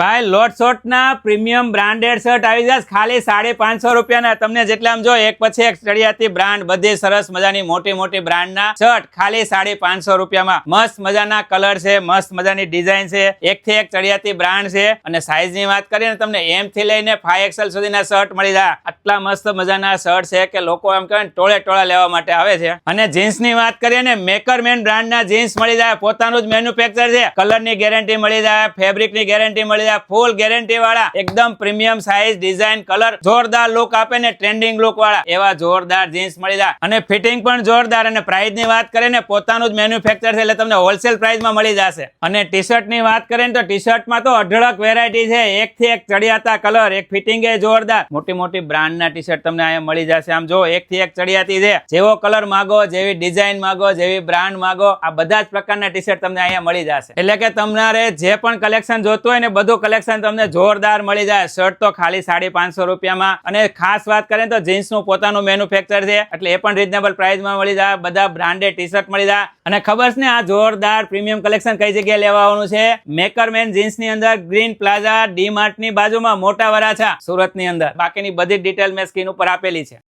ભાઈ લોટ શોટ ના પ્રીમિયમ બ્રાન્ડેડ શર્ટ આવી જશે, ખાલી સાડી પાંચસો રૂપિયાના. તમને જેટલા આમ જો, એક પછી એક ચડિયાતી બ્રાન્ડ બધી સરસ મજાની મોટી મોટી બ્રાન્ડના શર્ટ ખાલી સાડી પાંચસો રૂપિયામાં. મસ્ત મજાના કલર છે, મસ્ત મજાની ડિઝાઇન છે. એક થી એક ચડિયાતી બ્રાન્ડ છે. અને સાઈઝની વાત કરીએ ને, તમને એમ થી લઈને ફાઈવ એક્સેલ સુધીના શર્ટ મળી જાય. આટલા મસ્ત મજાના શર્ટ છે કે લોકો એમ કહે ને, ટોળે ટોળા લેવા માટે આવે છે. અને જીન્સની વાત કરીએ ને મેકરમેન બ્રાન્ડના જીન્સ મળી જાય. પોતાનું જ મેન્યુફેક્ચર છે. કલરની ગેરંટી મળી જાય ફેબ્રિકની ગેરંટી મળી જાય ફૂલ ગેરંટી વાળા, એકદમ પ્રીમિયમ સાઇઝ ડિઝાઇન કલર જોરદાર લુક આપે ને ટ્રેન્ડિંગ લુક વાળા. એવા જોરદાર જીન્સ મળી જાય. અને ફિટિંગ પણ જોરદાર અને પ્રાઇસની વાત કરીએ ને, પોતાનું જ મેન્યુફેક્ચર છે એટલે તમને હોલસેલ પ્રાઇસમાં મળી જશે. અને ટી શર્ટની વાત કરીએ તો ટી શર્ટમાં તો અઢળક વેરાયટી છે. એક થી એક ચડિયાતા કલર એક ફિટિંગ એ જોરદાર. મોટી મોટી બ્રાન્ડ ના ટી શર્ટ તમને અહીંયા મળી જશે. આમ જો એક થી એક ચડિયાતી છે. જેવો કલર માગો, જેવી ડિઝાઇન માગો, જેવી બ્રાન્ડ માગો, આ બધા જ પ્રકારના ટી શર્ટ તમને અહીંયા મળી જશે. એટલે કે તમારે જે પણ કલેક્શન જોતું હોય ને, બધું કલેક્શન તમને જોરદાર મળી જાય. શર્ટ તો ખાલી સાડી પાંચસો રૂપિયામાં. અને ખાસ વાત કરીએ તો જીન્સનું પોતાનું મેન્યુફેક્ચર છે. એટલે એ પણ રિઝનેબલ પ્રાઇસમાં મળી જાય. બધા બ્રાન્ડેડ ટી શર્ટ મળી જાય. અને ખબર છે ને, આ જોરદાર પ્રીમિયમ કલેક્શન કઈ જગ્યાએ લેવાનું છે? મેકરમેન જીન્સની અંદર ગ્રીન પ્લાઝા ડી માર્ટની બાજુમાં મોટા વરાછા સુરતની અંદર. બાકીની બધી ડિટેલ મેં સ્ક્રીન ઉપર આપેલી છે.